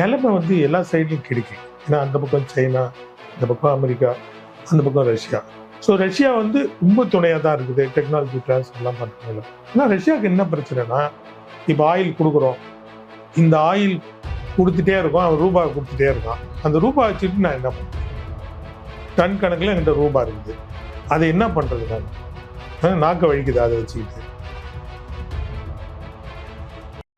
நிலைமை வந்து எல்லா சைட்லையும் கிடைக்கும். ஏன்னா அந்த பக்கம் சைனா இந்த பக்கம் அமெரிக்கா அந்த பக்கம் ரஷ்யா. ஸோ ரஷ்யா வந்து ரொம்ப துணையாக தான் இருக்குது டெக்னாலஜி ட்ரான்ஸ்ஃபர்லாம் பண்ணுறதுல ஆனால் ரஷ்யாவுக்கு என்ன பிரச்சனைனா இப்போ ஆயில் கொடுக்குறோம். இந்த ஆயில் கொடுத்துட்டே இருக்கும் அவன் ரூபா கொடுத்துட்டே இருக்கான். அந்த ரூபா வச்சுட்டு நான் என்ன பண்ணுறேன் டன் கணக்கில் என்கிட்ட ரூபா இருக்குது. அதை என்ன பண்ணுறது நான்? நாக்க வழிக்குது அதை வச்சுக்கிட்டு.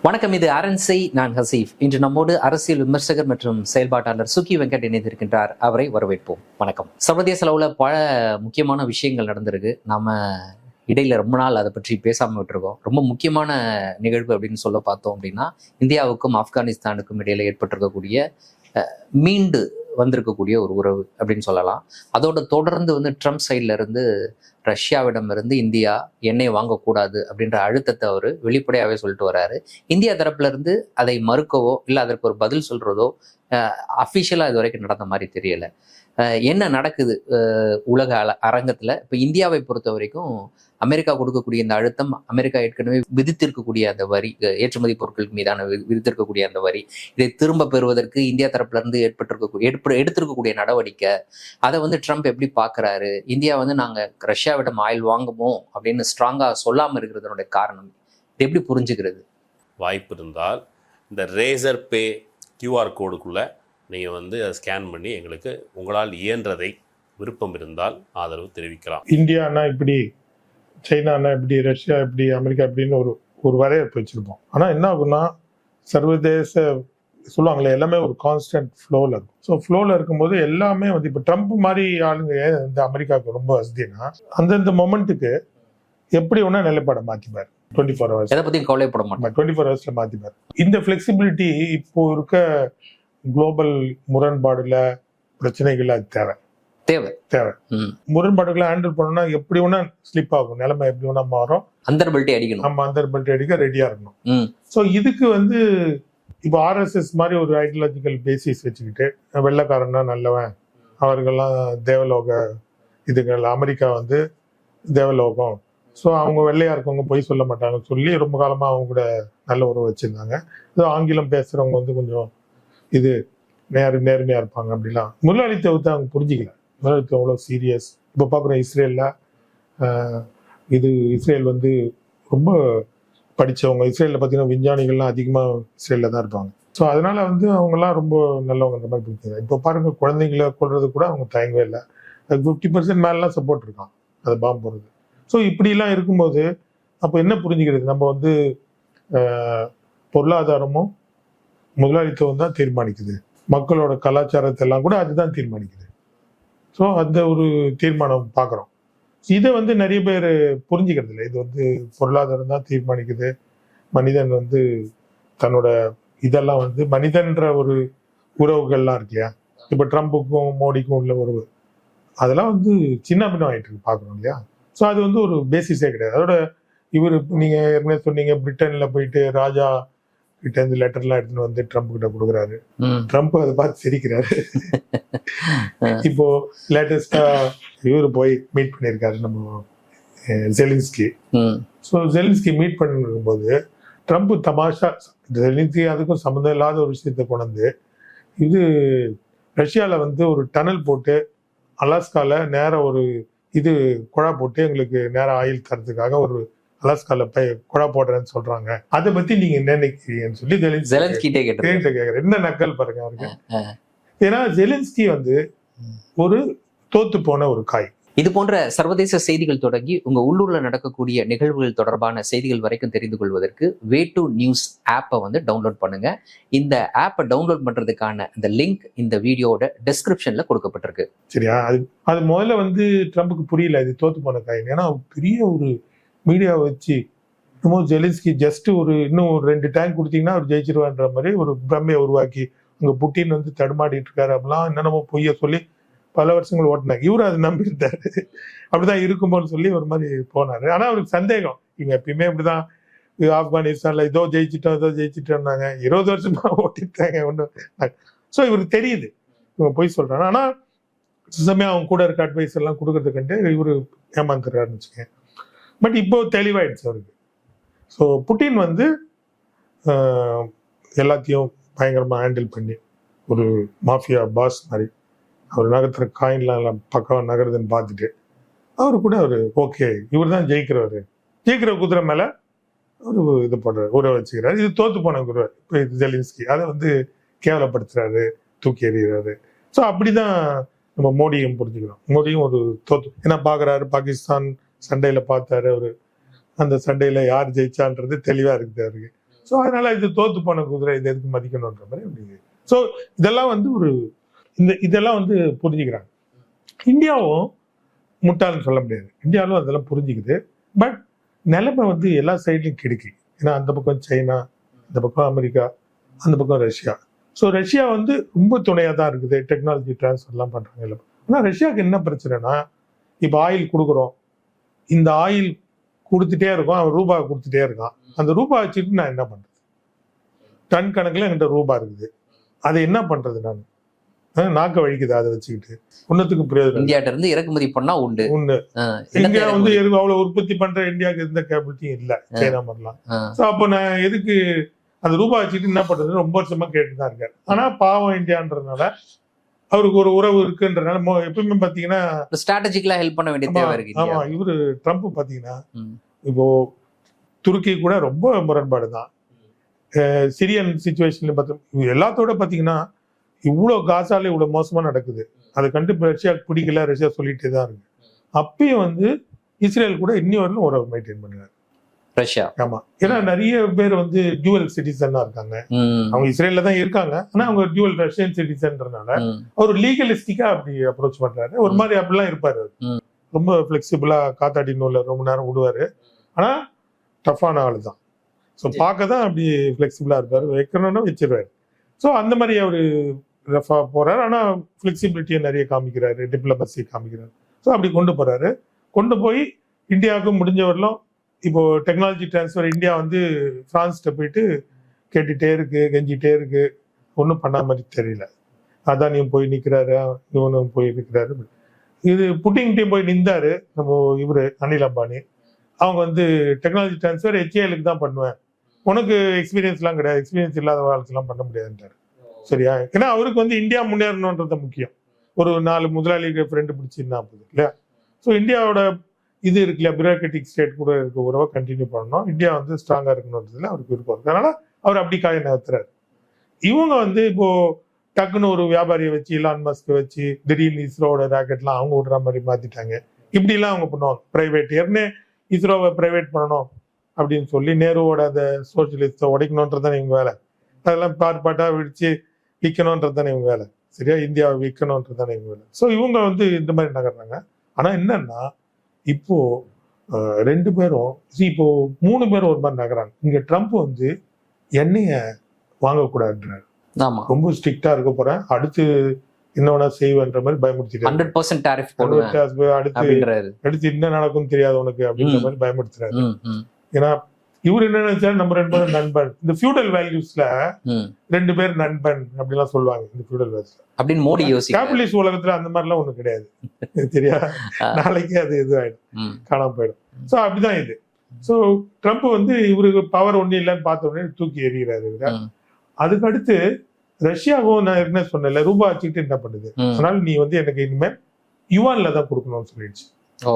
வணக்கம் இது அரண்சை நான் ஹசீஃப். இன்று நம்மோடு அரசியல் விமர்சகர் மற்றும் செயல்பாட்டாளர் சுகி வெங்கட் இணைந்திருக்கின்றார். அவரை வரவேற்போம். வணக்கம். சர்வதேச அளவில் பல முக்கியமான விஷயங்கள் நடந்திருக்கு. நாம இடையில ரொம்ப நாள் அதை பற்றி பேசாம விட்டுருக்கோம். ரொம்ப முக்கியமான நிகழ்வு அப்படின்னு சொல்ல பார்த்தோம் அப்படின்னா இந்தியாவுக்கும் ஆப்கானிஸ்தானுக்கும் இடையில ஏற்பட்டிருக்கக்கூடிய மீண்டு வந்திருக்கக்கூடிய ஒரு உறவு அப்படின்னு சொல்லலாம். அதோட தொடர்ந்து வந்து ட்ரம்ப் சைட்ல இருந்து ரஷ்யாவிடம் இருந்து இந்தியா எண்ணெய் வாங்கக்கூடாது அப்படின்ற அழுத்தத்தை அவர் வெளிப்படையாகவே சொல்லிட்டு வராரு. இந்தியா தரப்புல இருந்து அதை மறுக்கவோ இல்லை அதற்கு ஒரு பதில் சொல்றதோ அஃபிஷியலாக இது வரைக்கும் நடந்த மாதிரி தெரியலை. என்ன நடக்குது? உலக அல- அரங்கத்தில். இப்போ இந்தியாவை பொறுத்த வரைக்கும் அமெரிக்கா கொடுக்கக்கூடிய இந்த அழுத்தம் அமெரிக்கா ஏற்கனவே விதித்திருக்கக்கூடிய அந்த வரி ஏற்றுமதி பொருட்கள் மீதான வி- விதித்திருக்கக்கூடிய அந்த வரி இதை திரும்ப பெறுவதற்கு இந்தியா தரப்புலேருந்து ஏற்பட்டிருக்கக்கூடிய எடுப்பு எடுத்திருக்கக்கூடிய நடவடிக்கை அதை வந்து ட்ரம்ப் எப்படி பார்க்கறாரு இந்தியா வந்து நாங்கள் ரஷ்யாவிடம் ஆயில் வாங்குவோம் அப்படின்னு ஸ்ட்ராங்காக சொல்லாமல் இருக்கிறதுனுடைய காரணம். இது எப்படி புரிஞ்சுக்கிறது? வாய்ப்பு இருந்தால் இந்த ரேசர் பே கியூஆர் கோடுக்குள்ளே நீங்கள் வந்து அதை ஸ்கேன் பண்ணி எங்களுக்கு உங்களால் இயன்றதை விருப்பம் இருந்தால் ஆதரவு தெரிவிக்கலாம். இந்தியானா இப்படி சைனானா இப்படி ரஷ்யா இப்படி அமெரிக்கா இப்படின்னு ஒரு ஒரு வரையறுப்பு வச்சுருப்போம். ஆனால் என்ன ஆகும்னா சர்வதேச சொல்லுவாங்களே எல்லாமே ஒரு கான்ஸ்டன்ட் ஃப்ளோவில் இருக்கும். ஸோ ஃப்ளோவில் இருக்கும்போது எல்லாமே வந்து இப்போ ட்ரம்ப் மாதிரி ஆளுங்க இந்த அமெரிக்காவுக்கு ரொம்ப வசதினா அந்தந்த மொமெண்ட்டுக்கு எப்படி ஒன்றா நிலைப்பாடை மாற்றிப்பார் டுவெண்ட்டி ஃபோர் ஹவர்ஸ் எதை பத்தியும் கவலைப்பட மாட்டோம் டுவெண்ட்டி ஃபோர் ஹவர்ஸில் மாற்றிப்பார் இந்த ஃப்ளெக்சிபிலிட்டி இப்போ இருக்க குளோபல் முரண்பாடுல பிரச்சனைகள் அது தேவை. தேவை. தேவை. முரண்பாடுகளை ஹேண்டில் பண்ணணும்னா எப்படி வேணா ஸ்லிப் ஆகும். நிலைமை எப்படி வேணா மாறும். அந்த பெல்ட்டி அடிக்கணும். நம்ம அந்த பெல்ட் அடிக்க ரெடியா இருக்கணும். ஸோ இதுக்கு வந்து இப்போ ஆர்எஸ்எஸ் மாதிரி ஒரு ஐடியாலஜிக்கல் பேசிஸ் வச்சுக்கிட்டு வெள்ளைக்காரன் தான் நல்லவன் அவர்கள்லாம் தேவலோக இதுகள் அமெரிக்கா வந்து தேவலோகம் ஸோ அவங்க வெள்ளையா இருக்கவங்க பொய் சொல்ல மாட்டாங்க. சொல்லி ரொம்ப காலமாக அவங்க கூட நல்ல உறவு வச்சுருந்தாங்க. இது ஆங்கிலம் பேசுகிறவங்க வந்து கொஞ்சம் இது நேர் நேர்மையாக இருப்பாங்க அப்படிலாம். முதலாளித்துவத்தை அவங்க புரிஞ்சிக்கல. முதலாளித்துவம் அவ்வளோ சீரியஸ் இப்போ பார்க்குறோம் இஸ்ரேலில் இது இஸ்ரேல் வந்து ரொம்ப படித்தவங்க இஸ்ரேலில் பார்த்தீங்கன்னா விஞ்ஞானிகள்லாம் அதிகமாக இஸ்ரேலில் தான் இருப்பாங்க. ஸோ அதனால் வந்து அவங்கெல்லாம் ரொம்ப நல்லவங்க அந்த மாதிரி புரிஞ்சுங்க இப்போ பாருங்கள் குழந்தைங்களை கொள்றது கூட அவங்க தயங்கவே இல்லை. அது ஃபிஃப்டி பர்சன்ட் மேலாம் சப்போர்ட் இருக்கான். அதை பாம்பு போடுறது. ஸோ இப்படிலாம் இருக்கும்போது அப்போ என்ன புரிஞ்சுக்கிறது? நம்ம வந்து பொருளாதாரமும் முதலாளித்துவம் தான் தீர்மானிக்குது. மக்களோட கலாச்சாரத்தை எல்லாம் கூட அதுதான் தீர்மானிக்குது. ஸோ அந்த ஒரு தீர்மானம் பார்க்குறோம் இதை வந்து நிறைய பேர் புரிஞ்சுக்கிறது இல்லை. இது வந்து பொருளாதாரம் தான் தீர்மானிக்குது. மனிதன் வந்து தன்னோட இதெல்லாம் வந்து மனிதன்ற ஒரு உறவுகள்லாம் இருக்கு இல்லையா? இப்போ ட்ரம்ப்புக்கும் மோடிக்கும் உள்ள உறவு. அதெல்லாம் வந்து சின்ன பின்னம் ஆயிட்டு இருக்கு பார்க்குறோம் இல்லையா? ஸோ அது வந்து ஒரு பேசிஸே கிடையாது. அதோட இவர் நீங்க ஏற்கனவே சொன்னீங்க பிரிட்டன்ல போயிட்டு ராஜா கிட்ட இருந்து லெட்டர்லாம் எடுத்துன்னு வந்து ட்ரம்ப் கிட்ட கொடுக்குறாரு. ட்ரம்ப் அதை பார்த்து சிரிக்கிறாரு. இப்போ லேட்டஸ்டா இவர் போய் மீட் பண்ணியிருக்காரு நம்ம ஜெலின்ஸ்கி. ஸோ ஜெலின்ஸ்கி மீட் பண்ணிருக்கும்போது ட்ரம்ப் தமாஷா ஜெலின்ஸ்கி அதுக்கும் சம்மந்தம் இல்லாத ஒரு விஷயத்தை கொண்டு இது ரஷ்யாவில் வந்து ஒரு டனல் போட்டு அலாஸ்கால நேரா ஒரு இது குழா போட்டு எங்களுக்கு நேரா ஆயில் தரதுக்காக ஒரு அலாஸ்கால போய் குழா போடுறேன்னு சொல்றாங்க. அதை பத்தி நீங்க என்ன நினைக்கிறீங்கன்னு சொல்லி ஜெலின்ஸ்கி ஜெலன்ஸ்கிட்டே கேக்குறேன் என்ன நக்கல் பாருங்க அவருக்கு. ஏன்னா ஜெலின்ஸ்கி வந்து ஒரு தோத்து போன ஒரு காய். இது போன்ற சர்வதேச செய்திகள் தொடங்கி உங்க உள்ளூர்ல நடக்கக்கூடிய நிகழ்வுகள் தொடர்பான செய்திகள் வரைக்கும் தெரிந்து கொள்வதற்கு வே டு நியூஸ் ஆப்பை வந்து டவுன்லோட் பண்ணுங்க. இந்த ஆப்பை டவுன்லோட் பண்றதுக்கான இந்த லிங்க் இந்த வீடியோட டிஸ்கிரிப்ஷன்ல கொடுக்கப்பட்டிருக்கு. சரியா? அது அது முதல்ல வந்து ட்ரம்புக்கு புரியல இது தோத்து போன காயின். ஏன்னா பெரிய ஒரு மீடியாவை வச்சு இன்னமும் ஜெலின்ஸ்கி ஜஸ்ட் ஒரு இன்னும் ஒரு ரெண்டு டேங்க் கொடுத்தீங்கன்னா அவர் ஜெயிச்சிருவான்ற மாதிரி ஒரு பிரம்மையை உருவாக்கி அங்கே புட்டின் வந்து தடுமாடிட்டு இருக்காரு அப்படிலாம் என்னென்னமோ பொய்ய சொல்லி பல வருஷங்கள் ஓட்டினாங்க. இவரும் அதை நம்பி இருந்தாரு அப்படிதான் இருக்கும்போன்னு சொல்லி ஒரு மாதிரி போனாரு. ஆனா அவருக்கு சந்தேகம். இவங்க எப்பயுமே இப்படிதான் ஆப்கானிஸ்தான்ல இதோ ஜெயிச்சிட்டோம் இதோ ஜெயிச்சிட்டோம்னாங்க. இருபது வருஷமா ஓட்டிட்டாங்க ஒன்று ஸோ இவருக்கு தெரியுது. இவங்க பொய் சொல்றாங்க. ஆனா சமயம் அவங்க கூட இருக்க அட்வைஸ் எல்லாம் கொடுக்கறது கண்டு இவரு ஏமாந்துடுறாருன்னு வச்சுக்கேன் பட் இப்போ தெளிவாயிடுச்சு அவருக்கு. ஸோ புட்டின் வந்து எல்லாத்தையும் பயங்கரமாக ஹேண்டில் பண்ணி ஒரு மாஃபியா பாஸ் மாதிரி அவர் நகர்த்துற காயின்லாம் எல்லாம் பக்கம் நகருதுன்னு பார்த்துட்டு அவர் கூட அவர் ஓகே இவர் தான் ஜெயிக்கிறவர். ஜெயிக்கிற குதிரை மேலே ஒரு இது பண்ணுறாரு உற வச்சுக்கிறாரு. இது தோத்து போன குதிரை இப்போ இது ஜெலின்ஸ்கி. அதை வந்து கேவலப்படுத்துறாரு தூக்கி எறிகிறாரு. ஸோ அப்படிதான் நம்ம மோடியும் புரிஞ்சுக்கிறோம் மோடியும் ஒரு தோத்து ஏன்னா பார்க்குறாரு பாகிஸ்தான் சண்டையில் பார்த்தாரு அவர். அந்த சண்டையில் யார் ஜெயிச்சான்றது தெளிவாக இருக்குது அவருக்கு. ஸோ அதனால் இது தோத்து போன குதிரை இது எதுக்கு மதிக்கணுன்ற மாதிரி அப்படி. ஸோ இதெல்லாம் வந்து ஒரு இந்த இதெல்லாம் வந்து புரிஞ்சுக்கிறாங்க. இந்தியாவும் முட்டாள்னு சொல்ல முடியாது. இந்தியாவிலும் அதெல்லாம் புரிஞ்சுக்குது. பட் நிலைமை வந்து எல்லா சைட்லையும் கிடைக்கு. ஏன்னா அந்த பக்கம் சைனா இந்த பக்கம் அமெரிக்கா அந்த பக்கம் ரஷ்யா. ஸோ ரஷ்யா வந்து ரொம்ப துணையாக தான் இருக்குது. டெக்னாலஜி ட்ரான்ஸ்ஃபர்லாம் பண்ணுறாங்க எல்லாம் ஆனால் ரஷ்யாவுக்கு என்ன பிரச்சனைனா இப்போ ஆயில் கொடுக்குறோம். இந்த ஆயில் கொடுத்துட்டே இருக்கும். அவன் ரூபா கொடுத்துட்டே இருக்கான். அந்த ரூபா வச்சுட்டு நான் என்ன பண்ணுறது டன் கணக்கில் என்கிட்ட ரூபா இருக்குது. அதை என்ன பண்ணுறது நான்? நாக்க வழிக்குது அதை வச்சுக்கிட்டு? ஒன்னத்துக்கு பிரயோஜனம். இந்தியாட்ட இருந்து இறக்குமதி பண்ணா உண்டு. என்னத்தை இந்தியா வந்து? எதுவும் அவ்வளவு உற்பத்தி பண்ற இந்தியாவுக்கு எந்த கேபிலிட்டியும் இல்ல. சைனா ஆஹ் ஸோ அப்போ நான் எதுக்கு அந்த ரூபாய் வச்சுட்டு என்ன பண்றது ரொம்ப வருஷமா கேட்டு தான் இருக்காரு ஆனா பாவம் இந்தியான்றதுனால அவருக்கு ஒரு உறவு இருக்குன்றதுனால மோ- எப்பவுமே பாத்தீங்கன்னா ஸ்ட்ராட்டஜிக்கலா ஹெல்ப் பண்ண வேண்டிய ஆமா, தேவை இருக்கு ஆமா இந்தியா இவரு ட்ரம்ப் பாத்தீங்கன்னா. இப்போ துருக்கி கூட ரொம்ப முரண்பாடு தான் சிரியன் சுச்சுவேஷன்ல பார்த்தோம் எல்லாத்தோட பாத்தீங்கன்னா இவ்வளோ காசால இவ்வளவு மோசமா நடக்குது. அதை கண்டு ரஷ்யா பிடிக்கல ரஷ்யா சொல்லிட்டே தான் இருக்கு. அப்பயும் வந்து இஸ்ரேல் கூட இன்னி வரலும் உறவு மெயின்டைன் பண்ணுறாரு. ரஷ்யா. ஆமா. ஏன்னா நிறைய பேர் வந்து டியூவல் சிட்டிசனா இருக்காங்க. அவங்க இஸ்ரேல்ல தான் இருக்காங்க. ஆனா அவங்க டியூவல் ரஷ்யன் சிட்டிசன்றனால அவர் லீகலிஸ்டிக்கா அப்படி அப்ரோச் பண்றாரு. ஒரு மாதிரி அப்படிலாம் இருப்பாரு. ரொம்ப ஃபிளெக்சிபிளா காத்தாடி நூல்ல ரொம்ப நேரம் விடுவாரு ஆனா டஃப்பான ஆளு தான். ஸோ. பார்க்க தான் அப்படி ஃபிளெக்சிபிளா இருப்பாரு. வைக்கணும்னா வச்சிருவாரு. ஸோ அந்த மாதிரி அவரு ரஃபா போறாரு. ஆனா ஃபிளெக்சிபிலிட்டியை நிறைய காமிக்கிறாரு. டிப்ளமசி காமிக்கிறாரு. ஸோ அப்படி கொண்டு போறாரு. கொண்டு போய் இந்தியாவுக்கு முடிஞ்ச வரலும் இப்போ டெக்னாலஜி டிரான்ஸ்ஃபர் இந்தியா வந்து பிரான்ஸ்கிட்ட போயிட்டு கேட்டுட்டே இருக்கு கெஞ்சிட்டே இருக்கு. ஒன்றும் பண்ண மாதிரி தெரியல. அதானியும் போய் நிற்கிறாரு இவனும் போய் நிற்கிறாரு இது புட்டிங்கிட்டையும் போய் நின்றாரு நம்ம இவரு அனில் அம்பானி. அவங்க வந்து டெக்னாலஜி டிரான்ஸ்ஃபர் ஹெச்ஏலுக்கு தான் பண்ணுவேன். உனக்கு எக்ஸ்பீரியன்ஸ்லாம் கிடையாது. எக்ஸ்பீரியன்ஸ் இல்லாத வாழ்க்கைலாம் பண்ண முடியாதுன்றாரு. சரியா? ஏன்னா அவருக்கு வந்து இந்தியா முன்னேறணுன்றது முக்கியம். ஒரு நாலு முதலாளிக்கு ஃப்ரெண்டு பிடிச்சிருந்தா போகுது இல்லையா? ஸோ இந்தியாவோட இது இருக்கு இல்லையா? பியூரோக்ராட்டிக் ஸ்டேட் கூட இருக்க உறவை கண்டினியூ பண்ணணும். இந்தியா வந்து ஸ்ட்ராங்காக இருக்கணுன்றதுல அவருக்கு விருப்பம் இருக்கு. அதனால அவர் அப்படி காய நகர்த்துறாரு. இவங்க வந்து இப்போ டக்குன்னு ஒரு வியாபாரியை வச்சு இலான் மஸ்க் வச்சு திடீர்னு இஸ்ரோவோட ராக்கெட்லாம் அவங்க விடுற மாதிரி மாத்திட்டாங்க. இப்படிலாம் அவங்க பண்ணுவாங்க. பிரைவேட் ஏற்கனவே இஸ்ரோவை பிரைவேட் பண்ணணும் அப்படின்னு சொல்லி நேருவோட அந்த சோசியலிஸ்டை உடைக்கணுன்றது தான் இவங்க வேலை. அதெல்லாம் பாட்டு பாட்டா விடிச்சு விற்கணுன்றது தானே இவங்க வேலை. சரியா? இந்தியாவை விற்கணுன்றது தானே இவங்க வேலை. ஸோ இவங்க வந்து இந்த மாதிரி நகர்றாங்க. ஆனா என்னன்னா இப்போ ரெண்டு பேரும் இப்போ மூணு பேரும் ஒரு மாதிரி நகராங்க இங்க ட்ரம்ப் வந்து எண்ணெய வாங்கக்கூடாதுன்றாரு. ஆமா. ரொம்ப ஸ்ட்ரிக்டா இருக்க போறேன். அடுத்து என்ன வேணா செய்வேன்ற மாதிரி பயமுறுத்திட்டாரு. ஹண்ட்ரட் பர்சன்ட் டாரிஃப் போடுவேன் அடுத்து அடுத்து என்ன நடக்கும் தெரியாது உனக்கு அப்படின்ற. மாதிரி பயமுறுத்துறாரு. ஏன்னா இவர் என்ன நினைச்சாரு? நம்ம ரெண்டு பேரும் நண்பன். இந்த ஃபியூடல் வேல்யூஸ்ல. ரெண்டு பேர் நண்பன் அப்படிலாம் சொல்லுவாங்க இந்த ஃபியூடல் வேல்யூஸ்ல அப்படின்னு மோடி யோசிக்கிறார். கேபிட்டலிஸ்ட் உலகத்துல அந்த மாதிரிலாம் ஒண்ணு கிடையாது. தெரியா. நாளைக்கே அது இது ஆயிடும் காணாம போயிடும். சோ அப்படிதான் இது. சோ ட்ரம்ப் வந்து இவருக்கு பவர் ஒண்ணு இல்லைன்னு பார்த்த உடனே தூக்கி எறிகிறாரு அதுக்கு அடுத்து ரஷ்யாவும் நான் என்ன சொன்னேன்ல ரூபா வச்சுக்கிட்டு என்ன பண்ணுது. அதனால நீ வந்து எனக்கு இனிமேல் யுவான்ல தான் கொடுக்கணும்னு சொல்லிடுச்சு. ஓ.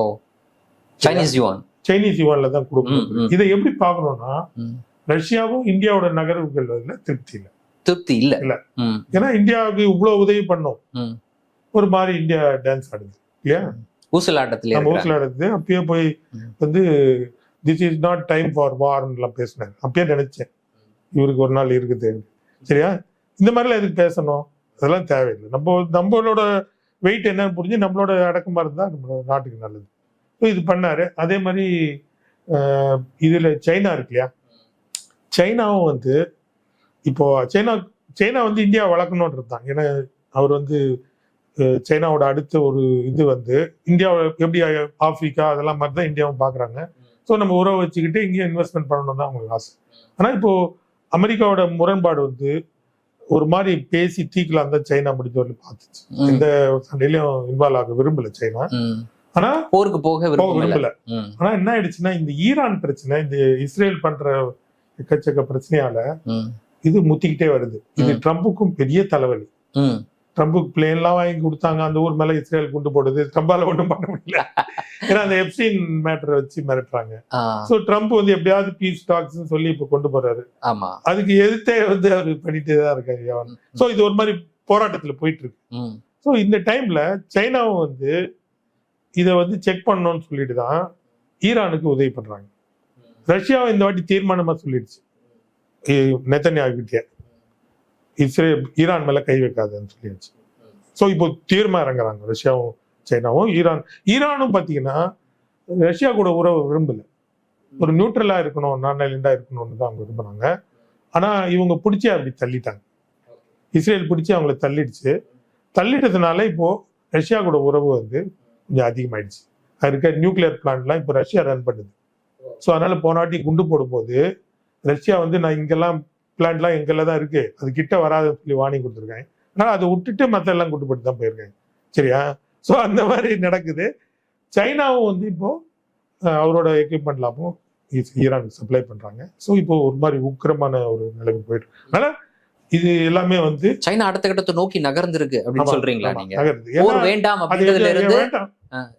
சைனீஸ் யுவான் சைனீஸ் யுவான்ல தான் கொடுக்கணும். இதை எப்படி பார்க்கணும்னா. ரஷ்யாவும் இந்தியாவோட நகர்வுகள் திருப்தி இல்லை. திருப்தி இல்ல. இல்ல. ஏன்னா இந்தியாவுக்கு இவ்வளவு உதவி பண்ணோம். ஒரு மாதிரி இந்தியா டான்ஸ் ஆடுது. இல்லையா? ஊசலாட்டத்துல நம்ம நடக்குது அப்பயே போய். வந்து this is not time for வார்லாம் பேசினாங்க. அப்பயே நினைச்சேன். இவருக்கு ஒரு நாள் இருக்குது சரியா? இந்த மாதிரிலாம் எதுக்கு பேசணும்? அதெல்லாம் தேவையில்லை. நம்ம நம்மளோட வெயிட் என்னன்னு புரிஞ்சு நம்மளோட அடக்கமா இருந்தா நம்மளோட நாட்டுக்கு நல்லது. இது பண்ணாரு. அதே மாதிரி இதுல சைனா இருக்கு இல்லையா சைனாவும் வந்து இப்போ சைனா சைனா வந்து இந்தியா வளர்க்கணுன்றது தான் ஏன்னா அவர் வந்து சைனாவோட அடுத்த ஒரு இது வந்து இந்தியாவை எப்படி ஆப்பிரிக்கா அதெல்லாம் மாதிரி தான் இந்தியாவும் பார்க்குறாங்க ஸோ நம்ம உறவு வச்சுக்கிட்டு இங்கேயும் இன்வெஸ்ட்மெண்ட் பண்ணணும் தான் அவங்களுக்கு ஆசை. ஆனால் இப்போ அமெரிக்காவோட முரண்பாடு வந்து ஒரு மாதிரி பேசி தீக்கலாம் தான் சைனா முடிஞ்ச வரலும் பார்த்துச்சு. எந்த சண்டையிலையும் இன்வால்வ் ஆக விரும்பல சைனா. ஆனா போருக்கு போக விரும்பல. ஆனா என்ன ஆயிடுச்சுன்னா இந்த ஈரான் பிரச்சனை இந்த இஸ்ரேல் பண்ற எக்கச்சக்க பிரச்சனையால இது முத்திக்கிட்டே வருது. இது. ட்ரம்புக்கும் பெரிய தலைவலி. ட்ரம்புக்கு பிளேன்லாம் வாங்கி கொடுத்தாங்க அந்த ஊர் மேல இஸ்ரேல் குண்டு போடுது. ட்ரம்பால ஒன்றும் பண்ண முடியல. ஏன்னா அந்த எப்சின் மேட்டரை வச்சு மிரட்டுறாங்க. ஸோ ட்ரம்ப் வந்து எப்படியாவது பீஸ் டாக்ஸ் சொல்லி இப்போ கொண்டு போறாரு. ஆமா. அதுக்கு எதிர்த்தே வந்து அவர் பண்ணிட்டே தான் இருக்காரு ஸோ இது ஒரு மாதிரி போராட்டத்துல போயிட்டு இருக்கு. ஸோ இந்த டைம்ல சைனாவும் வந்து இதை வந்து செக் பண்ணணும்னு சொல்லிட்டு தான் ஈரானுக்கு உதவி பண்ணுறாங்க ரஷ்யாவை இந்த வாட்டி தீர்மானமாக சொல்லிடுச்சு. நெத்தன்யாகிட்டே இஸ்ரேல் ஈரான் மேலே கை வைக்காதுன்னு சொல்லிடுச்சு. ஸோ இப்போ தீர்மா இறங்குறாங்க. ரஷ்யாவும் சைனாவும் ஈரான் ஈரானும் பார்த்தீங்கன்னா ரஷ்யா கூட உறவு விரும்பல. ஒரு நியூட்ரலாக இருக்கணும் நான் நைலண்டா இருக்கணும்னு தான் அவங்க விரும்புகிறாங்க ஆனால் இவங்க பிடிச்சி அப்படி தள்ளிட்டாங்க. இஸ்ரேல் பிடிச்சி அவங்கள தள்ளிடுச்சு. தள்ளிட்டதுனால இப்போது ரஷ்யா கூட உறவு வந்து கொஞ்சம் அதிகமாயிடுச்சு. அது இருக்க நியூக்ளியர் பிளான்ட்லாம் இப்போ ரஷ்யா ரன் பண்ணுது. ஸோ அதனால போன வாட்டி குண்டு போடும்போது ரஷ்யா வந்து நான் இங்கெல்லாம் பிளான்ட்லாம் எங்கெல்லாம் தான் இருக்கு. அது கிட்ட வராதுன்னு சொல்லி வார்னிங் கொடுத்துருக்காங்க. ஆனால் அதை விட்டுட்டு மற்ற எல்லாம் குண்டு போட்டு தான் போயிருக்காங்க. சரியா? ஸோ அந்த மாதிரி நடக்குது. சைனாவும் வந்து இப்போ அஹ், அவரோட எக்யூப்மெண்ட்லாமும் ஈரானுக்கு சப்ளை பண்றாங்க. ஸோ இப்போ ஒரு மாதிரி உக்கிரமான ஒரு நிலைமை போயிட்டு அதனால இது எல்லாமே வந்து சைனா அடுத்த கட்டத்தை நோக்கி நகர்ந்திருக்கு அப்படின்னு சொல்றீங்களா நீங்க? வேண்டாம் அப்படின்றதுல இருந்து.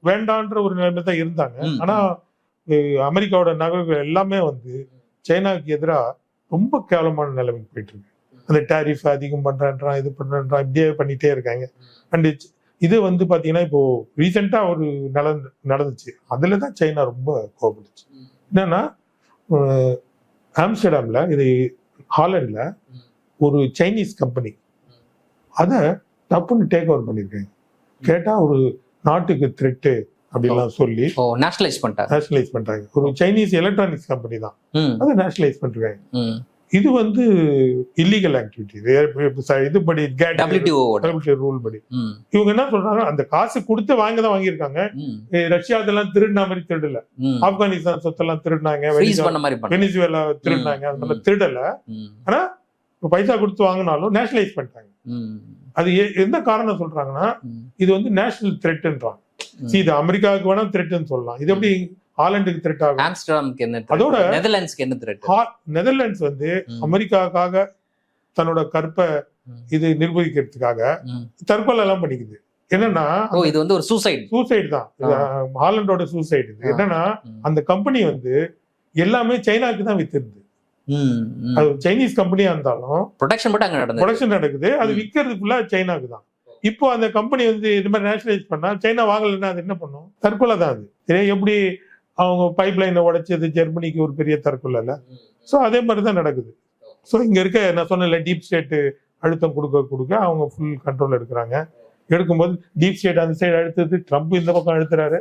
வேண்டான்ற ஒரு நிலைமை தான் இருந்தாங்க. ஆனா அமெரிக்காவோட நகர்கள் எல்லாமே வந்து சைனாவுக்கு எதிரா ரொம்ப கேவலமான நிலைமைக்கு போயிட்டு இருக்கு அந்த டேரிஃப் அதிகம் பண்றான்றான் இது பண்றான்றான் இப்படியே பண்ணிட்டே இருக்காங்க. அண்ட் இது வந்து பாத்தீங்கன்னா இப்போ ரீசெண்டா ஒரு நடந்து நடந்துச்சு. அதுல தான் சைனா ரொம்ப கோபப்படுச்சு என்னன்னா ஆம்ஸ்டர்டாம்ல இது ஹாலண்ட்ல ஒரு சைனீஸ் கம்பெனி. அதை தப்புன்னு டேக் ஓவர் பண்ணியிருக்காங்க. கேட்டா ஒரு நாட்டுக்கு த்ரெட்டு அப்படிலாம் சொல்லி நேஷனலைஸ் பண்ணிட்டாங்க நேஷனலைஸ் பண்றாங்க. ஒரு சைனீஸ் எலக்ட்ரானிக்ஸ் கம்பெனி தான். அதை நேஷனலைஸ் பண்றாங்க இது வந்து இல்லீகல் ஆக்டிவிட்டி இது படி ரூல் படி. இவங்க என்ன சொல்றாங்க அந்த காசு கொடுத்து வாங்க தான் வாங்கியிருக்காங்க. ரஷ்யா அதெல்லாம் திருடின மாதிரி திருடல. ஆப்கானிஸ்தான் சொத்தெல்லாம் திருடினாங்க. வெனிசுவேலா திருடினாங்க. அந்த மாதிரி திருடல. இப்ப பைசா கொடுத்து வாங்கினாலும் நேஷனலைஸ் பண்ணிட்டாங்க. அது எந்த காரணம் சொல்றாங்கன்னா இது வந்து நேஷனல் த்ரெட்ன்றாங்க. See, இது அமெரிக்காவுக்கு வேணா த்ரெட்னு சொல்லலாம். இது எப்படி ஹாலண்டுக்கு த்ரெட் ஆகும்? ஆம்ஸ்டர்டாம்க்கு என்ன அதோட- நெதர்லாண்ட்ஸ்க்கு என்ன த்ரெட் நெதர்லாண்ட்ஸ் வந்து அமெரிக்காவுக்காக தன்னோட கற்பை. இது நிர்வகிக்கிறதுக்காக. தற்கொலை எல்லாம் பண்ணிக்குது. என்னன்னா இது வந்து ஒரு சூசைட் சூசைடு தான். ஹாலண்டோட சூசைடு இது. என்னன்னா அந்த கம்பெனி வந்து எல்லாமே சைனாக்கு தான் வித்துருது. அது சைனீஸ் கம்பெனியா இருந்தாலும் ப்ரொடக்ஷன் மட்டும் அங்க நடந்தது. ப்ரொடக்ஷன் நடக்குது. அது. விற்கிறது ஃபுல்லா சைனாக்கு தான். இப்போ அந்த கம்பெனி வந்து இது மாதிரி நேஷனலைஸ் பண்ணா சைனா வாங்கலைன்னா அது என்ன பண்ணும்? தற்கொலை தான் அது. எப்படி அவங்க பைப் லைனை உடைச்சது ஜெர்மனிக்கு ஒரு பெரிய தற்கொலை இல்ல. ஸோ அதே மாதிரி தான் நடக்குது. ஸோ இங்க இருக்க நான் சொன்னேன்ல டீப் ஸ்டேட் அழுத்தம் கொடுக்க கொடுக்க அவங்க ஃபுல் கண்ட்ரோல் எடுக்கிறாங்க. எடுக்கும்போது டீப் ஸ்டேட் அந்த சைடு அழுத்தது ட்ரம்ப் இந்த பக்கம் அழுத்துறாரு.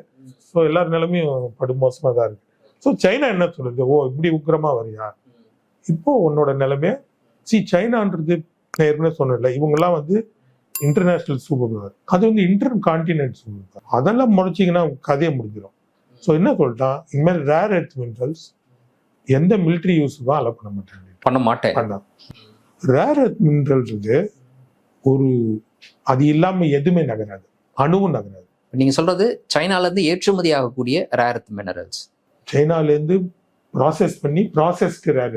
ஸோ எல்லார் நிலைமையும் படுமோசமாக தான் இருக்கு. ஸோ சைனா என்ன சொல்லுது? ஓ இப்படி உக்கிரமா வரியா? இப்போ உன்னோட நிலைமை சி சைனான்றது நான் ஏற்கனவே சொன்னேன்ல இவங்கெல்லாம் வந்து இன்டர்நேஷனல் சூப்பர் பவர் அது வந்து இன்டர் கான்டினென்ட் சூப்பர் பவர் அதெல்லாம் முடிச்சிங்கன்னா கதையை முடிஞ்சிடும் ஸோ என்ன சொல்லிட்டான்? இனிமேல் ரேர் எர்த் மினரல்ஸ் எந்த மிலிட்ரி யூஸுக்கும் அலோவ் பண்ண மாட்டாங்க. பண்ண மாட்டேன். பண்ணலாம் ரேர் எர்த் மினரல்ன்றது ஒரு அது இல்லாம எதுவுமே நகராது. அணுவும் நகராது. நீங்க சொல்றது சைனால இருந்து ஏற்றுமதி ஆகக்கூடிய ரேர் மினரல்ஸ் சைனால இருந்து ப்ராசஸ் பண்ணி processed rare.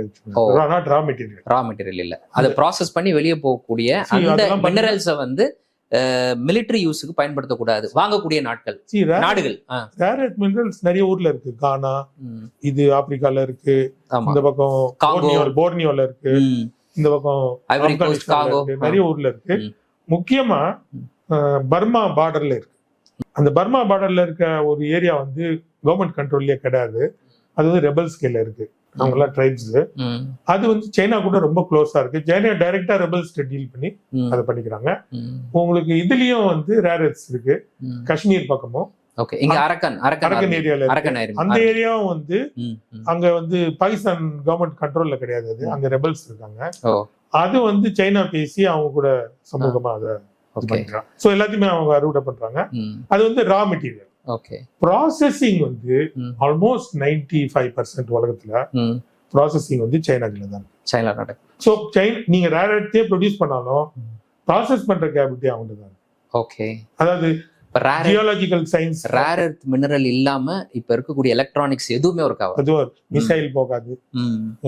Not raw material raw material இல்ல. அதை ப்ராசஸ் பண்ணி வெளியே போகக்கூடிய அந்த மினரல்ஸை வந்து மிலிட்டரி யூஸுக்கு பயன்படுத்தக்கூடாது. வாங்கக்கூடிய நாட்கள். நாடுகள். ரேர் எர்த் மினரல்ஸ் நிறைய ஊர்ல இருக்கு. கானா இது ஆப்பிரிக்கால இருக்கு. இந்த பக்கம் போர்னியோல இருக்கு. இந்த பக்கம். நிறைய ஊர்ல இருக்கு. முக்கியமா பர்மா பார்டர்ல இருக்கு. அந்த பர்மா பார்டர்ல இருக்க ஒரு ஏரியா வந்து கவர்மெண்ட் கண்ட்ரோல்லயே கிடையாது. அது வந்து ரெபல் ஸ்கேல இருக்கு. அவங்க எல்லாம் ட்ரைப்ஸ் அது வந்து சைனா கூட ரொம்ப க்ளோஸா இருக்கு. சைனா டைரக்டா ரெபல்ஸ் டீல் பண்ணி அதை பண்ணிக்கிறாங்க. உங்களுக்கு இதுலயும் வந்து ரேரட்ஸ் இருக்கு. காஷ்மீர் பக்கமும். அந்த ஏரியாவும் வந்து. அங்க வந்து பாகிஸ்தான் கவர்மெண்ட் கண்ட்ரோல்ல கிடையாது அது. அங்க ரெபல்ஸ் இருக்காங்க. அது வந்து சைனா பேசி அவங்க கூட சமூகமா அதை ஸோ எல்லாத்தையுமே அவங்க அறுவடை பண்றாங்க. அது வந்து ரா மெட்டீரியல் ஓகே ப்ராசஸிங் வந்து. ஆல்மோஸ்ட் நைன்டி ஃபைவ் பர்சன்ட் உலகத்துல ப்ராசஸிங் வந்து சைனாக்குள்ள தான். சைனா நடக்கு. ஸோ சைனா நீங்க ரேரட்டே ப்ரொடியூஸ் பண்ணாலும். ப்ராசஸ் பண்ற கேபிலிட்டி அவங்கள்ட்ட தான். ஓகே அதாவது rare geological science rare earth mineral இல்லாம இப்ப இருக்கக்கூடிய எலக்ட்ரானிக்ஸ் எதுவுமே ஒர்க் ஆகாது. அது மிசைல் போகாது.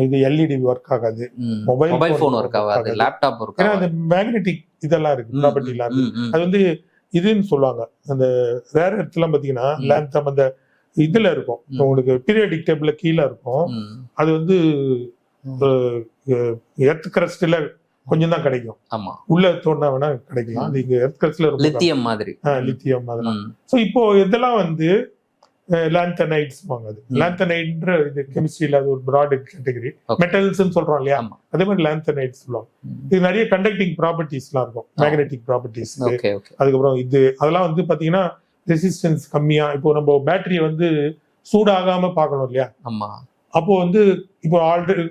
இது எல்இடி ஒர்க் ஆகாது. Mobile phone phone work work ஆகாது. லேப்டாப் ஒர்க் ஏன்னா அந்த மேக்னெட்டிக் இதெல்லாம் இருக்கு ப்ராப்பர்ட்டி ம். அது வந்து இதுன்னு சொல்லுவாங்க. அந்த ரேர் எர்த்லாம் பாத்தீங்கன்னா ம். லேந்தம் அந்த இதுல இருக்கும். உங்களுக்கு பீரியாடிக் டேபிள்ல கீழே இருக்கும். அது வந்து. எர்த் கிரஸ்ட்ல கொஞ்சம் தான் கிடைக்கும். ஆமா. உள்ள தோண்டா வேணா கிடைக்கலாம். அது இங்க எர்த் கிரஸ்ட்ல இருக்கும். லித்தியம் மாதிரி. லித்தியம் அதெல்லாம் ம், ஸோ இப்போ இதெல்லாம் வந்து லேந்தனைட்ஸ் அது. லேந்தனைட்ன்ற இது கெமிஸ்ட்ரியில அது ஒரு ப்ராட் கேட்டகரி Okay. மெட்டல்ஸ்னு சொல்றோம் இல்லையா. அதே மாதிரி லேந்தனைட் சொல்லுவாங்க. இது நிறைய கண்டக்டிங் ப்ராப்பர்ட்டிஸ்லாம் இருக்கும். மேக்னெட்டிக் ப்ராப்பர்ட்டிஸ் அதுக்கப்புறம் இது அதெல்லாம் வந்து பாத்தீங்கன்னா ரெசிஸ்டன்ஸ் கம்மியா இப்போ நம்ம பேட்டரியை வந்து சூடாகாம பார்க்கணும் இல்லையா? ஆமா. அப்போ வந்து இப்போ ஆல்ரெடி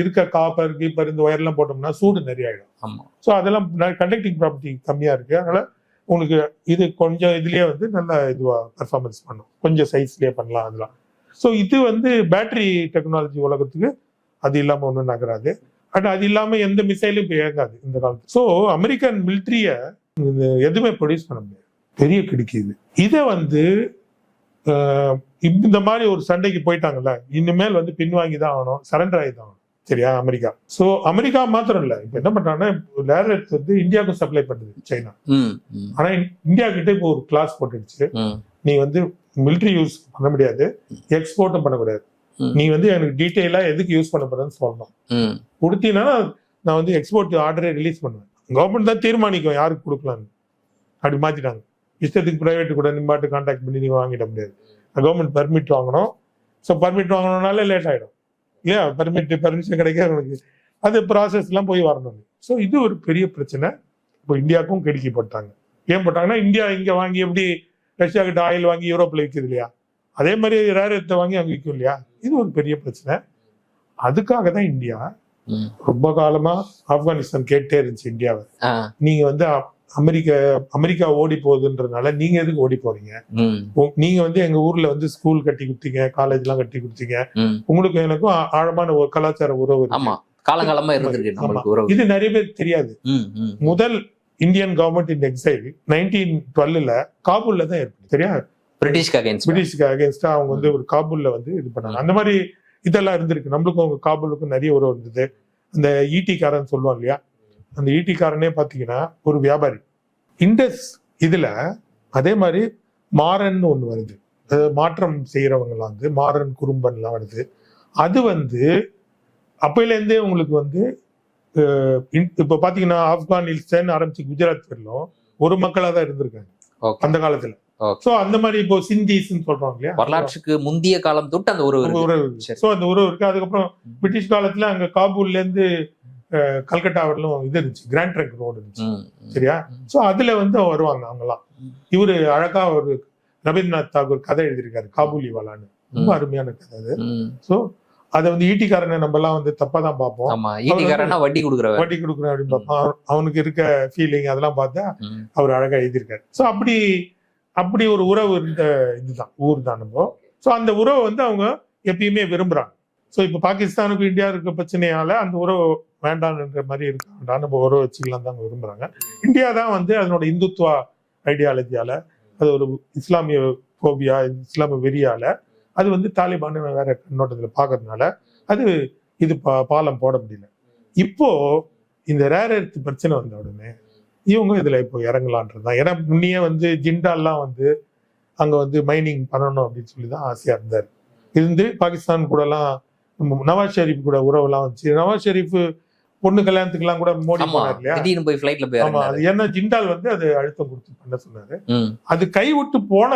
இருக்க காப்பர் கீப்பர் இந்த ஒயர்லாம் போட்டோம்னா சூடு நிறைய ஆயிடும். ஆமா. ஸோ அதெல்லாம் கண்டக்டிங் ப்ராப்பர்ட்டி கம்மியா இருக்கு. அதனால உங்களுக்கு இது கொஞ்சம் இதுலயே வந்து நல்ல இதுவா பெர்ஃபார்மன்ஸ் பண்ணும். கொஞ்சம் சைஸ்லயே பண்ணலாம் அதெல்லாம். ஸோ இது வந்து பேட்டரி டெக்னாலஜி உலகத்துக்கு அது இல்லாமல் ஒன்றும் நகராது. பட் அது இல்லாமல் எந்த மிசைலும் இப்போ இயங்காது இந்த காலத்து ஸோ அமெரிக்கன் மிலிட்ரியை எதுவுமே ப்ரொடியூஸ் பண்ண முடியாது. பெரிய கிடைக்கிது இதை. வந்து இந்த மாதிரி ஒரு சண்டைக்கு போயிட்டாங்கல்ல இனிமேல் வந்து பின்வாங்கி தான் ஆகணும் சரண்டர் ஆகி தான் ஆகணும். சரியா? அமெரிக்கா. ஸோ அமெரிக்கா மாத்திரம் இல்ல இப்போ என்ன பண்றாங்கன்னா லேரட் வந்து இந்தியாவுக்கும் சப்ளை பண்ணுது சைனா. ஆனா இந்தியா கிட்ட இப்போ ஒரு கிளாஸ் போட்டுடுச்சு. நீ வந்து மிலிட்ரி யூஸ் பண்ண முடியாது எக்ஸ்போர்ட்டும் பண்ணக்கூடாது. நீ வந்து எனக்கு டீட்டெயிலா எதுக்கு யூஸ் பண்ண போறேன்னு சொல்லணும் கொடுத்தீங்கன்னா நான் வந்து எக்ஸ்போர்ட் ஆர்டரே ரிலீஸ் பண்ணுவேன். கவர்மெண்ட் தான் தீர்மானிக்கும் யாருக்கு கொடுக்கலான்னு அப்படி மாத்திட்டாங்க. இஷ்டத்துக்கு பிரைவேட் கூட நீ பாட்டு கான்டாக்ட் பண்ணி நீ வாங்கிட முடியாது. கவர்மெண்ட் பர்மிட் வாங்கணும். ஸோ பர்மிட் வாங்கணும்னாலே லேட் ஆயிடும். இல்லையா? பர்மிட் பெர்மிஷன் கிடைக்க உனக்கு அது ப்ராசஸ் எல்லாம் போய் வரணும். ஸோ இது ஒரு பெரிய பிரச்சனை. இப்போ இந்தியாவுக்கும் கெடுக்கி போட்டாங்க. ஏன் போட்டாங்கன்னா இந்தியா இங்க வாங்கி எப்படி ரஷ்யா கிட்ட ஆயில் வாங்கி யூரோப்ல விற்குது இல்லையா? அதே மாதிரி ரேரத்தை வாங்கி அங்க விற்கும் இல்லையா? இது ஒரு பெரிய பிரச்சனை. அதுக்காக தான் இந்தியா ரொம்ப காலமா ஆப்கானிஸ்தான் கேட்டே இருந்துச்சு இந்தியாவை. ஆ. நீங்க வந்து அமெரிக்க அமெரிக்கா ஓடி போகுதுன்றதுனால நீங்க எதுக்கு ஓடி போறீங்க? நீங்க வந்து எங்க ஊர்ல வந்து ஸ்கூல் கட்டி கொடுத்தீங்க காலேஜ் எல்லாம் கட்டி கொடுத்தீங்க. உங்களுக்கு எனக்கும் ஆழமான ஒரு கலாச்சார உறவு காலங்காலமா இருந்திருக்கு இது நிறைய பேர் தெரியாது. முதல் Indian government in exile nineteen டுவெல்ல காபூல்ல தான் ஏற்படும் சரியா? பிரிட்டிஷ்க்கு அகைன்ஸ்ட் பிரிட்டிஷ்க்கு அகேன்ஸ்டா அவங்க வந்து ஒரு காபூல்ல வந்து இது பண்ணாங்க. அந்த மாதிரி இதெல்லாம் இருந்திருக்கு. நம்மளுக்கும் காபூலுக்கும் நிறைய உறவு இருந்தது. அந்த ஈட்டி காரன் சொல்லுவோம் இல்லையா? அந்த ஈட்டி காரனே பாத்தீங்கன்னா ஒரு வியாபாரி. இண்டஸ் இதுல அதே மாதிரி மாறன் ஒண்ணு வருது. மாற்றம் செய்யறவங்கலாம் வந்து மாறன் குறும்பன்லாம் வருது. அது வந்து அப்பையில இருந்தே உங்களுக்கு வந்து இப்ப பாத்தீங்கன்னா ஆப்கானிஸ்தான் ஆரம்பிச்சு குஜராத் வரலும் ஒரு மக்களா தான் இருந்திருக்காங்க அந்த காலத்துல. சோ அந்த மாதிரி இப்போ சிந்திஸ்ன்னு சொல்றாங்க இல்லையா? வரலாற்றுக்கு முந்திய காலம் தொட்டு அந்த இருக்கு. உறவு. சோ அந்த உறவு இருக்கு. அதுக்கப்புறம் பிரிட்டிஷ் காலத்துல அங்க காபூல்ல இருந்து அஹ், கல்கட்டா வரலும் இது இருந்துச்சு கிராண்ட் ட்ரங்க் ரோடு இருந்துச்சு. சரியா. சோ அதுல வந்து வருவாங்க அவங்கலாம். இவரு அழகா ஒரு ரவீந்திரநாத் தாகூர் கதை எழுதியிருக்காரு காபூலி வாலான்னு ரொம்ப அருமையான கதை அது. சோ அதை வந்து ஈட்டிக்காரனை நம்ம எல்லாம் வந்து தப்பா தான் பார்ப்போம். வட்டி கொடுக்குறவர். வட்டி கொடுக்குறேன் அப்படின்னு பார்ப்போம். அவ- அவனுக்கு இருக்க ஃபீலிங் அதெல்லாம் பார்த்தா. அவர் அழகா எழுதியிருக்காரு. சோ அப்படி அப்படி ஒரு உறவு இருந்த இதுதான் ஊர் தான் நம்ம. சோ அந்த உறவை வந்து அவங்க எப்பயுமே விரும்புறாங்க. ஸோ இப்போ பாகிஸ்தானுக்கு இந்தியா இருக்க பிரச்சனையால அந்த உறவு வேண்டாம்ன்ற மாதிரி இருக்காண்டா நம்ம உறவு வச்சுக்கலாம் தான் விரும்புகிறாங்க இந்தியா தான் வந்து அதனோட இந்துத்துவா ஐடியாலஜியால அது ஒரு இஸ்லாமிய கோபியா இஸ்லாமிய வெறியால அது வந்து தாலிபான் வேற கண்ணோட்டத்தில் பார்க்கறதுனால அது இது பா- பாலம் போட முடியல. இப்போ இந்த ரேர் எர்த் பிரச்சனை வந்த உடனே இவங்க இதுல இப்போ இறங்கலான்றது தான். ஏன்னா முன்னையே வந்து ஜிண்டால்லாம் வந்து அங்க வந்து மைனிங் பண்ணணும் அப்படின்னு சொல்லி தான் ஆசையா இருந்தார். இருந்து பாகிஸ்தான் கூடலாம் நவாஸ் ஷெரீப் கூட உறவெல்லாம் வந்துச்சு. நவாஸ் ஷெரீப் பொண்ணு கல்யாணத்துக்குலாம் கூட மோடி போனார் இல்லையா? போய் ஃபிளைட்ல போய் ஆமா. அது என்ன ஜிண்டால் வந்து அது அழுத்தம் கொடுத்து பண்ண சொன்னாரு. அது கைவிட்டு போன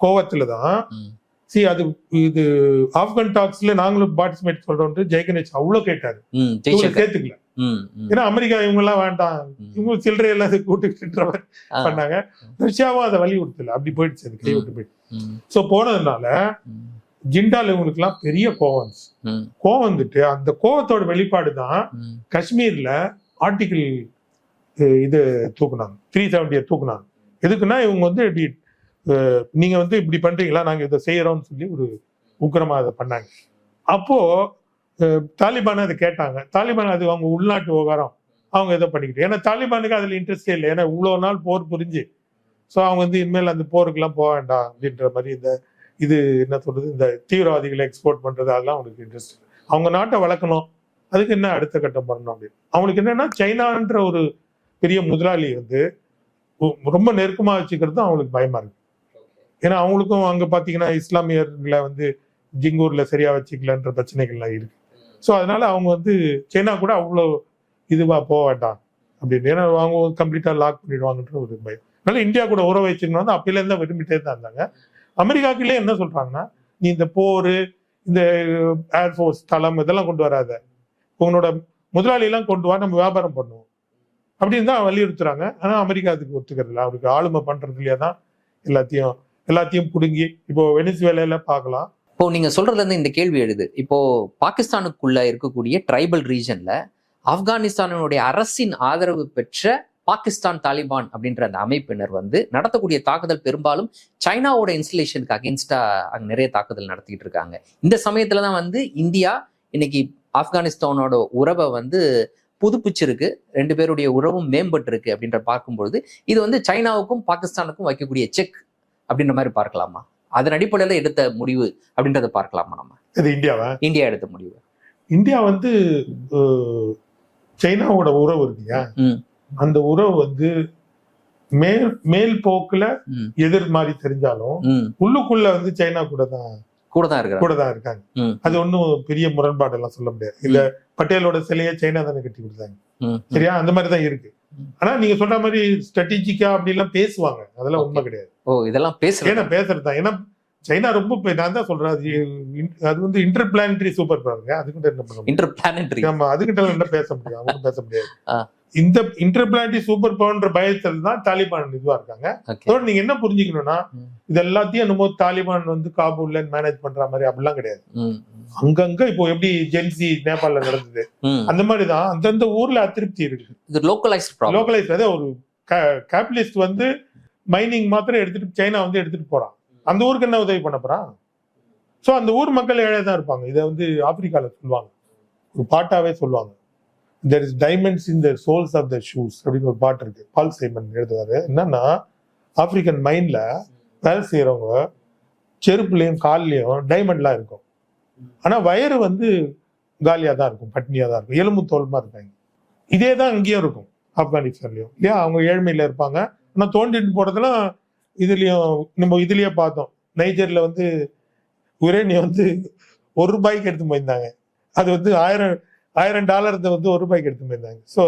கோவத்துல தான். சி அது இது ஆப்கன் டாக்ஸ்ல நாங்களும் பார்ட்டிசிபேட் சொல்றோம் ஜெயகணேஷ் அவ்வளவு கேட்டாரு. சேர்த்துக்கல ஏன்னா அமெரிக்கா இவங்க எல்லாம் வேண்டாம். இவங்க சில்லறை எல்லாம் ஆ, பண்ணாங்க. ரஷ்யாவும் அதை வலியுறுத்தல. அப்படி போயிடுச்சு அது கைவிட்டு போயிடுச்சு. ம், சோ போனதுனால ஜிண்டால் இவங்களுக்கு எல்லாம் பெரிய கோவம் வந்துச்சு. கோவம் வந்துட்டு அந்த கோவத்தோட வெளிப்பாடு தான். காஷ்மீர்ல ஆர்டிகிள் இது தூக்குனாங்க. த்ரீ செவன்டியை தூக்குனாங்க. எதுக்குன்னா இவங்க வந்து இப்படி நீங்க வந்து இப்படி பண்றீங்களா நாங்க இதை செய்யறோம்னு சொல்லி ஒரு உக்கிரமா அதை பண்ணாங்க. அப்போ தாலிபான் அதை கேட்டாங்க. தாலிபான் அது அவங்க உள்நாட்டு விவகாரம். அவங்க இதை பண்ணிக்கிட்டு ஏன்னா தாலிபானுக்கு அதுல இன்ட்ரெஸ்டே இல்லை. ஏன்னா இவ்வளவு நாள் போர் புரிஞ்சு. ஸோ அவங்க வந்து இனிமேல் அந்த போருக்கெல்லாம் போக வேண்டாம் அப்படின்ற மாதிரி இந்த இது என்ன சொல்றது இந்த தீவிரவாதிகளை எக்ஸ்போர்ட் பண்றது அதெல்லாம் அவங்களுக்கு இன்ட்ரெஸ்ட் அவங்க நாட்டை வளர்க்கணும். அதுக்கு என்ன அடுத்த கட்டம் பண்ணணும் அப்படின்னு. அவங்களுக்கு என்னன்னா சைனான்ற ஒரு பெரிய முதலாளி வந்து ரொம்ப நெருக்கமா வச்சுக்கிறது அவங்களுக்கு பயமா இருக்கு. ஏன்னா அவங்களுக்கும் அங்க பாத்தீங்கன்னா இஸ்லாமியர்களை வந்து ஜிங்கூர்ல சரியா வச்சுக்கலன்ற பிரச்சனைகள்லாம் இருக்கு. ஸோ அதனால அவங்க வந்து சைனா கூட அவ்வளோ இதுவா போக வேண்டாம் அப்படின்னு. ஏன்னா அவங்க கம்ப்ளீட்டா லாக் பண்ணிடுவாங்கன்ற ஒரு பயம். அதனால இந்தியா கூட உறவு வச்சுக்கணும் வந்து அப்பையில இருந்தா விரும்பிட்டே தான் இருந்தாங்க. அமெரிக்காக்குள்ளே என்ன சொல்றாங்கன்னா நீ இந்த போர் இந்த ஏர்ஃபோர்ஸ் தளம் இதெல்லாம் கொண்டு வராத. உன்னோட முதலாளியெல்லாம் கொண்டு வா நம்ம வியாபாரம் பண்ணுவோம். அப்படின்னு தான் வலியுறுத்துறாங்க. ஆனால் அமெரிக்கா அதுக்கு ஒத்துக்கிறது இல்லை. அவருக்கு ஆளுமை பண்றதுலயே தான் எல்லாத்தையும் எல்லாத்தையும் பிடுங்கி இப்போ வெனிசுவேலையில பார்க்கலாம். இப்போ நீங்க சொல்றதுலேருந்து இந்த கேள்வி எழுது. இப்போ பாகிஸ்தானுக்குள்ள இருக்கக்கூடிய ட்ரைபல் ரீஜன்ல ஆப்கானிஸ்தானுடைய அரசின் ஆதரவு பெற்ற பாகிஸ்தான் தாலிபான் அப்படின்ற அந்த அமைப்பினர் வந்து நடத்தக்கூடிய தாக்குதல் பெரும்பாலும் சைனாவோட இன்ஸ்டலேஷனுக்கு அகேன்ஸ்டா அங்க நிறைய தாக்குதல் நடத்திட்டு இருக்காங்க. இந்த சமயத்துல தான் வந்து இந்தியா இன்னைக்கு ஆப்கானிஸ்தானோட உறவை வந்து புதுப்பிச்சிருக்கு. ரெண்டு பேருடைய உறவும் மேம்பட்டு இருக்கு அப்படின்ற பார்க்கும்பொழுது இது வந்து சைனாவுக்கும் பாகிஸ்தானுக்கும் வைக்கக்கூடிய செக் அப்படின்ற மாதிரி பார்க்கலாமா? அதன் அடிப்படையில எடுத்த முடிவு அப்படின்றத பார்க்கலாமா நம்ம? இது இந்தியாவை? இந்தியா எடுத்த முடிவு. இந்தியா வந்து சைனாவோட உறவு இருக்குங்க ம். அந்த உறவு வந்து மேல் மேல் போக்குல. எதிர் மாதிரி தெரிஞ்சாலும் உள்ளுக்குள்ள வந்து சைனா கூட தான் கூட தான் இருக்கிறாங்க. கூட தான் இருக்காங்க. அது ஒன்றும் பெரிய முரண்பாடு எல்லாம் சொல்ல முடியாது. இல்ல பட்டேலோட சிலையை சைனா தானே கட்டி கொடுத்தாங்க. சரியா? அந்த மாதிரி தான் இருக்கு. ஆனா நீங்க சொல்ற மாதிரி ஸ்ட்ராட்டஜிக்கா அப்படி எல்லாம் பேசுவாங்க. அதெல்லாம் உண்மை. கிடையாது. ஓ இதெல்லாம் ஏன்னா பேசுறேன் பேசுறது தான் ஏன்னா சைனா ரொம்ப நான் தான் சொல்றேன். அது அது வந்து இன்டர் பிளானட்டரி சூப்பர் பவருங்க அதுக்கிட்ட என்ன பண்ண இன்டர் பிளானட்ரி நம்ம அதுக்கிட்ட என்ன பேச முடியும்? அவங்க பேச முடியாது. இந்த இன்டர் பிளானட்டரி சூப்பர் பவர்ன்ற பயத்தில் தான் தாலிபான் இதுவா இருக்காங்க. அதோட நீங்க என்ன புரிஞ்சுக்கணும்னா. இது எல்லாத்தையும் என்னமோ தாலிபான் வந்து காபூல்ல மேனேஜ் பண்ற மாதிரி அப்படிலாம் கிடையாது. அங்கங்க இப்போ எப்படி ஜென்சி நேபாள்ல நடந்தது? அந்த மாதிரி தான் அந்தந்த ஊர்ல அதிருப்தி இருக்கு. இது ப்ராப்ளம் லோக்கலைஸ் அதாவது ஒரு கேபிட்டலிஸ்ட் வந்து மைனிங் மாத்திரம் எடுத்துட்டு சைனா வந்து எடுத்துட்டு போறான். அந்த ஊருக்கு என்ன உதவி பண்ண போறான்? சோ அந்த ஊர் மக்கள் ஏழை தான் இருப்பாங்க. இதை வந்து ஆப்பிரிக்கால சொல்லுவாங்க. ஒரு பாட்டாவே சொல்லுவாங்க. There is diamonds in the soles of the shoes அப்படின்னு ஒரு பாட்டு இருக்கு. பால் சைமன் எழுதுவாரு. என்னன்னா ஆப்பிரிக்கன் மைண்ட்ல வேலை செய்யறவங்க செருப்புலையும் கால்லையும் டைமண்ட்லாம் இருக்கும். ஆனா வயிறு வந்து காலியா தான் இருக்கும் பட்னியா தான் இருக்கும். எலும்பு தோல்மா இருக்காங்க இதே தான் இங்கேயும் இருக்கும் ஆப்கானிஸ்தான்லயும். இல்லையா? அவங்க ஏழ்மையில இருப்பாங்க. ஆனா தோண்டிட்டு போறதெல்லாம் இதுலயும் நம்ம இதுலயே பார்த்தோம். நைஜர்ல வந்து உரேனியை வந்து ஒரு ரூபாய்க்கு எடுத்து போயிருந்தாங்க. அது வந்து ஆயிரம் ஆயிரம் டாலர் வந்து ஒரு ரூபாய்க்கு எடுத்து போயிருந்தாங்க. ஸோ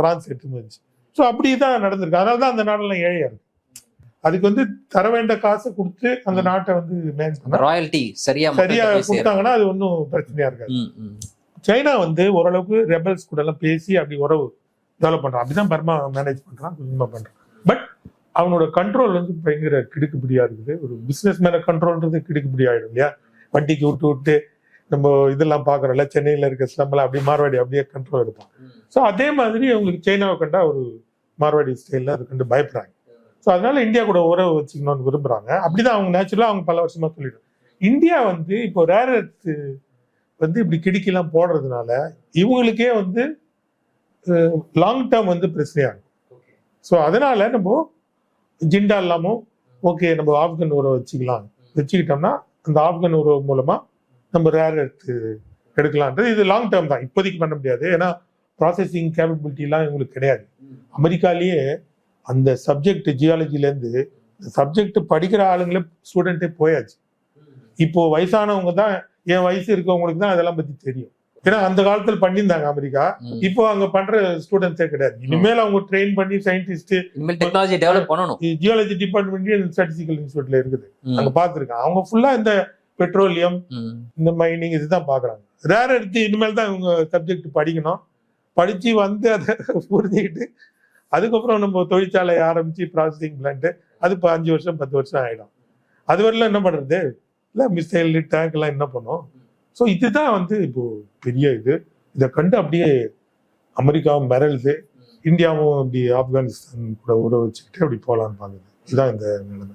பிரான்ஸ் எடுத்து போயிருச்சு ஸோ அப்படி தான் நடந்திருக்கு. அதனால தான் அந்த நாடெல்லாம் ஏழையா இருக்கு. அதுக்கு வந்து தர வேண்ட காசை கொடுத்து அந்த நாட்டை வந்து ராயல்டி சரியா சரியா. கொடுத்தாங்கன்னா அது ஒன்றும் பிரச்சனையா இருக்காது. சைனா வந்து ஓரளவுக்கு ரெபல்ஸ் கூட எல்லாம் பேசி அப்படி உறவு டெவலப் பண்றான். அப்படிதான் பர்மா மேனேஜ் பண்றான் கொஞ்சமா பண்றான். பட் அவனோட கண்ட்ரோல் வந்து பயங்கர கிடுக்குப்பிடியா இருக்குது. ஒரு பிசினஸ் மேன கண்ட்ரோல்ன்றது கிடுக்குப்பிடி ஆயிடும் இல்லையா? வண்டிக்கு விட்டு விட்டு நம்ம இதெல்லாம் பார்க்குறோம்ல சென்னையில் இருக்க ஸ்லம்மில் அப்படியே மார்வாடி அப்படியே கண்ட்ரோல் இருப்பாங்க ஸோ அதே மாதிரி அவங்களுக்கு சைனாவை கண்டா ஒரு மார்வாடி ஸ்டைலில் அது கண்டு பயப்படுறாங்க. ஸோ அதனால இந்தியா கூட உறவு வச்சுக்கணும்னு விரும்புறாங்க. அப்படிதான் அவங்க நேச்சுரலாக அவங்க பல வருஷமாக சொல்லிட்டு இந்தியா வந்து இப்போ ரேர் வந்து இப்படி கிடுக்கிலாம் போடுறதுனால இவங்களுக்கே வந்து லாங் டேர்ம் வந்து பிரச்சனையாகும் ஸோ அதனால நம்ம ஜிண்டா இல்லாமல் ஓகே நம்ம ஆப்கன் உறவு வச்சுக்கலாம். வச்சுக்கிட்டோம்னா அந்த ஆப்கன் உறவு மூலமாக நம்ம ரேர் எடுத்து எடுக்கலான்றது இது லாங் டேர்ம் தான். இப்போதைக்கு பண்ண முடியாது. ஏன்னா ப்ராசஸிங் கேப்பபிலிட்டிலாம் இவங்களுக்கு கிடையாது. அமெரிக்காலேயே அந்த சப்ஜெக்ட் ஜியாலஜிலேருந்து சப்ஜெக்ட் படிக்கிற ஆளுங்களே ஸ்டூடெண்ட்டே போயாச்சு. இப்போ வயசானவங்க தான் என் வயசு இருக்கவங்களுக்கு தான் அதெல்லாம் பத்தி தெரியும். ஏன்னா அந்த காலத்துல பண்ணியிருந்தாங்க அமெரிக்கா. இப்போ அங்க பண்ற ஸ்டூடெண்ட்ஸே கிடையாது. இனிமேல் அவங்க ட்ரெயின் பண்ணி சயின்டிஸ்ட் டெக்னாலஜி டெவலப் பண்ணணும். ஜியாலஜி டிபார்ட்மெண்ட் ஸ்டாட்டிஸ்டிக்கல் இன்ஸ்டியூட்ல இருக்குது. அங்க பாத்துருக்காங்க அவங்க ஃபுல்லா இந்த பெட்ரோலியம். இந்த மைனிங் இதுதான் பாக்குறாங்க. ரேர் எடுத்து இனிமேல் தான் இவங்க சப்ஜெக்ட் படிக்கணும். படிச்சு வந்து அதை புரிஞ்சுக்கிட்டு அதுக்கப்புறம் நம்ம தொழிற்சாலை ஆரம்பிச்சு ப்ராசஸிங் பிளான்ட் அது இப்போ அஞ்சு வருஷம் பத்து வருஷம் ஆயிடும். அது வரலாம் என்ன பண்றது? இல்லை மிசைல் டேங்க் எல்லாம் என்ன பண்ணும்? ஸோ இதுதான் வந்து இப்போ பெரிய இது. இதை கண்டு அப்படியே அமெரிக்காவும் மிரளுது. இந்தியாவும் இப்படி ஆப்கானிஸ்தான் கூட உறவு வச்சுக்கிட்டு அப்படி போகலான்னு பாக்குது. இதுதான் இந்த நிலைமை.